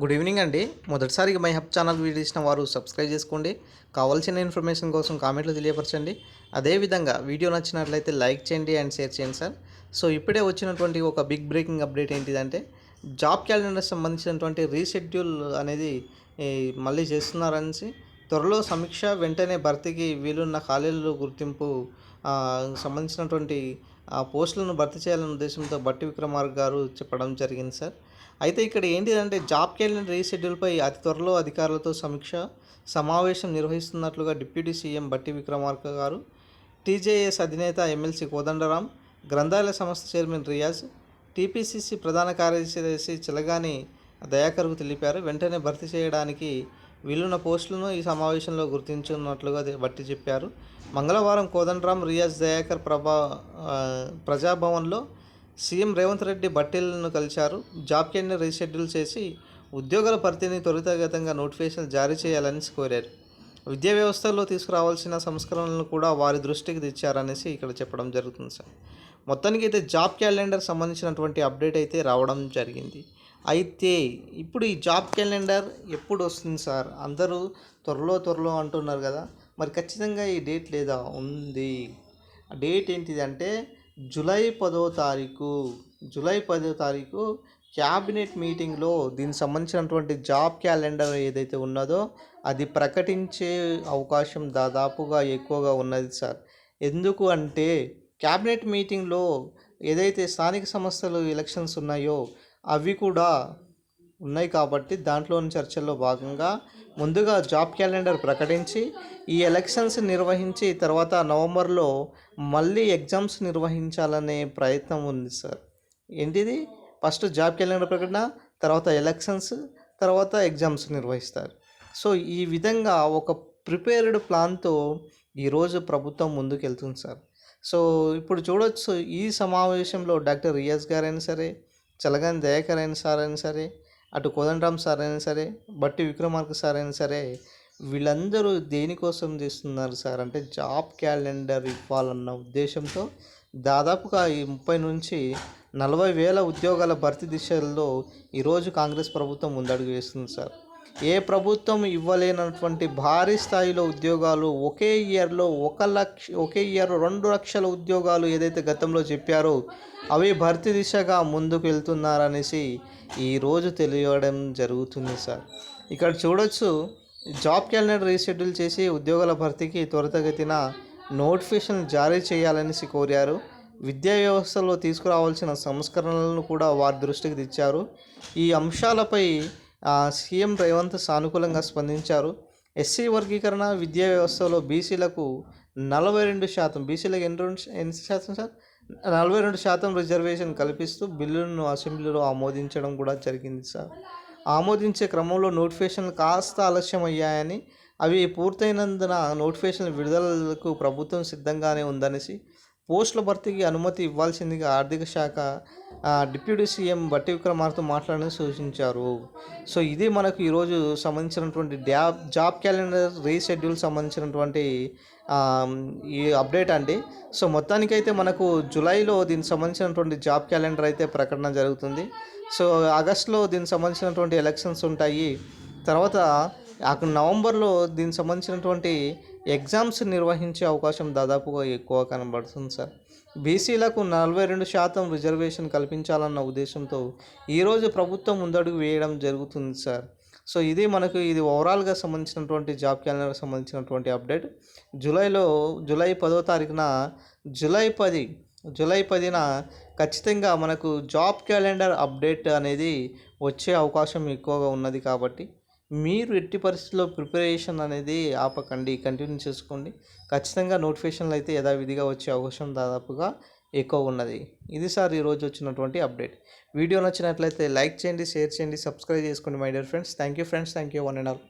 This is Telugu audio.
గుడ్ ఈవినింగ్ అండి. మొదటిసారిగా మై హబ్ ఛానల్ వీడియో ఇచ్చిన వారు సబ్స్క్రైబ్ చేసుకోండి. కావాల్సిన ఇన్ఫర్మేషన్ కోసం కామెంట్లు తెలియపరచండి. అదేవిధంగా వీడియో నచ్చినట్లయితే లైక్ చేయండి అండ్ షేర్ చేయండి సార్. సో ఇప్పుడే వచ్చినటువంటి ఒక బిగ్ బ్రేకింగ్ అప్డేట్ ఏంటిదంటే జాబ్ క్యాలెండర్ సంబంధించినటువంటి రీషెడ్యూల్ అనేది మళ్ళీ చేస్తున్నారనేసి త్వరలో సమీక్ష వెంటనే భర్తీకి వీలున్న ఖాళీలు గుర్తింపు సంబంధించినటువంటి ఆ పోస్టులను భర్తీ చేయాలనే ఉద్దేశంతో బట్టి విక్రమార్క గారు చెప్పడం జరిగింది సార్. అయితే ఇక్కడ ఏంటిదంటే జాబ్ క్యాలెండర్ రీషెడ్యూల్పై అతి త్వరలో అధికారులతో సమీక్ష సమావేశం నిర్వహిస్తున్నట్లుగా డిప్యూటీ సీఎం బట్టి విక్రమార్క గారు టీజేఎస్ అధినేత ఎమ్మెల్సీ కోదండరాం గ్రంథాలయ సంస్థ చైర్మన్ రియాజ్ టీపీసీసీ ప్రధాన కార్యదర్శి చిలగాని దయాకర్కు తెలిపారు. వెంటనే భర్తీ చేయడానికి వీలున్న పోస్టులను ఈ సమావేశంలో గుర్తించున్నట్లుగా బట్టి చెప్పారు. మంగళవారం కోదండరాం రియాజ్ దయాకర్ ప్రభా ప్రజాభవన్లో సీఎం రేవంత్ రెడ్డి బట్టీలను కలిశారు. జాబ్ క్యాండ్ని రీషెడ్యూల్ చేసి ఉద్యోగాల పరిధిని త్వరితగతంగా నోటిఫికేషన్ జారీ చేయాలని కోరారు. విద్యా వ్యవస్థలో తీసుకురావాల్సిన సంస్కరణలను కూడా వారి దృష్టికి తెచ్చారనేసి ఇక్కడ చెప్పడం జరుగుతుంది సార్. మొత్తానికి అయితే జాబ్ క్యాలెండర్ సంబంధించినటువంటి అప్డేట్ అయితే రావడం జరిగింది. అయితే ఇప్పుడు ఈ జాబ్ క్యాలెండర్ ఎప్పుడు వస్తుంది సార్? అందరూ త్వరలో త్వరలో అంటున్నారు కదా. మరి ఖచ్చితంగా ఈ డేట్ లేదా? ఉంది. డేట్ ఏంటిది అంటే జూలై పదో తారీఖు. జూలై పదో తారీఖు క్యాబినెట్ మీటింగ్లో దీనికి సంబంధించినటువంటి జాబ్ క్యాలెండర్ ఏదైతే ఉన్నదో అది ప్రకటించే అవకాశం దాదాపుగా ఎక్కువగా ఉన్నది సార్. ఎందుకు అంటే క్యాబినెట్ మీటింగ్లో ఏదైతే స్థానిక సంస్థలు ఎలక్షన్స్ ఉన్నాయో అవి కూడా ఉన్నాయి కాబట్టి దాంట్లోని చర్చల్లో భాగంగా ముందుగా జాబ్ క్యాలెండర్ ప్రకటించి ఈ ఎలక్షన్స్ నిర్వహించి తర్వాత నవంబర్లో మళ్ళీ ఎగ్జామ్స్ నిర్వహించాలనే ప్రయత్నం ఉంది సార్. ఏంటిది? ఫస్ట్ జాబ్ క్యాలెండర్ ప్రకటన తర్వాత ఎలక్షన్స్ తర్వాత ఎగ్జామ్స్ నిర్వహిస్తారు. సో ఈ విధంగా ఒక ప్రిపేర్డ్ ప్లాన్తో ఈరోజు ప్రభుత్వం ముందుకెళ్తుంది సార్. సో ఇప్పుడు చూడొచ్చు ఈ సమావేశంలో డాక్టర్ రియాజ్ గారైనా సరే చలగాని దయాకర్ అయిన సార్ అయినా సరే అటు కోదండరామ్ సార్ అయినా సరే బట్టి విక్రమార్క సార్ అయినా సరే వీళ్ళందరూ దేనికోసం చేస్తున్నారు సార్? అంటే జాబ్ క్యాలెండర్ ఇవ్వాలన్న ఉద్దేశంతో దాదాపుగా ఈ ముప్పై నుంచి నలభై వేల ఉద్యోగాల భర్తీ దిశల్లో ఈరోజు కాంగ్రెస్ ప్రభుత్వం ముందడుగు వేస్తుంది సార్. ఏ ప్రభుత్వం ఇవ్వలేనటువంటి భారీ స్థాయిలో ఉద్యోగాలు ఒకే ఇయర్లో ఒక లక్ష ఒకే ఇయర్ రెండు లక్షల ఉద్యోగాలు ఏదైతే గతంలో చెప్పారో అవి భర్తీ దిశగా ముందుకు వెళ్తున్నారనేసి ఈరోజు తెలియడం జరుగుతుంది సార్. ఇక్కడ చూడొచ్చు జాబ్ క్యాలెండర్ రీషెడ్యూల్ చేసి ఉద్యోగాల భర్తీకి త్వరితగతిన నోటిఫికేషన్ జారీ చేయాలనేసి కోరారు. విద్యా వ్యవస్థలో తీసుకురావాల్సిన సంస్కరణలను కూడా వారి దృష్టికి తెచ్చారు. ఈ అంశాలపై సీఎం రేవంత్ సానుకూలంగా స్పందించారు. ఎస్సీ వర్గీకరణ విద్యా వ్యవస్థలో బీసీలకు నలభై రెండు శాతం బీసీలకు ఎన్ని రెండు ఎన్ని శాతం సార్? నలభై రెండు శాతం రిజర్వేషన్ కల్పిస్తూ బిల్లును అసెంబ్లీలో ఆమోదించడం కూడా జరిగింది సార్. ఆమోదించే క్రమంలో నోటిఫికేషన్లు కాస్త ఆలస్యం అయ్యాయని అవి పూర్తయినందున నోటిఫికేషన్ విడుదలకు ప్రభుత్వం సిద్ధంగానే ఉందనేసి పోస్టుల భర్తీకి అనుమతి ఇవ్వాల్సిందిగా ఆర్థిక శాఖ డిప్యూటీ సీఎం బట్టి విక్రమార్తో మాట్లాడని సూచించారు. సో ఇది మనకు ఈరోజు సంబంధించినటువంటి డ్యాబ్ జాబ్ క్యాలెండర్ రీషెడ్యూల్ సంబంధించినటువంటి ఈ అప్డేట్ అండి. సో మొత్తానికైతే మనకు జూలైలో దీనికి సంబంధించినటువంటి జాబ్ క్యాలెండర్ అయితే ప్రకటన జరుగుతుంది. సో ఆగస్ట్లో దీనికి సంబంధించినటువంటి ఎలక్షన్స్ ఉంటాయి. తర్వాత అక్కడ నవంబర్లో దీనికి సంబంధించినటువంటి ఎగ్జామ్స్ నిర్వహించే అవకాశం దాదాపుగా ఎక్కువ కనబడుతుంది సార్. బీసీలకు నలభై రెండు శాతం రిజర్వేషన్ కల్పించాలన్న ఉద్దేశంతో ఈరోజు ప్రభుత్వం ముందడుగు వేయడం జరుగుతుంది సార్. సో ఇది మనకు ఇది ఓవరాల్గా సంబంధించినటువంటి జాబ్ క్యాలెండర్ సంబంధించినటువంటి అప్డేట్. జూలైలో జూలై పదో తారీఖున జూలై పది జూలై పదిన ఖచ్చితంగా మనకు జాబ్ క్యాలెండర్ అప్డేట్ అనేది వచ్చే అవకాశం ఎక్కువగా ఉన్నది కాబట్టి మీరు ఎట్టి పరిస్థితుల్లో ప్రిపరేషన్ అనేది ఆపకండి కంటిన్యూ చేసుకోండి. ఖచ్చితంగా నోటిఫికేషన్లు అయితే యథావిధిగా వచ్చే అవకాశం దాదాపుగా ఎక్కువ ఉన్నది. ఇది సార్ ఈరోజు వచ్చినటువంటి అప్డేట్. వీడియో నచ్చినట్లయితే లైక్ చేయండి షేర్ చేయండి సబ్స్క్రైబ్ చేసుకోండి my dear friends. Thank you friends. Thank you one and all.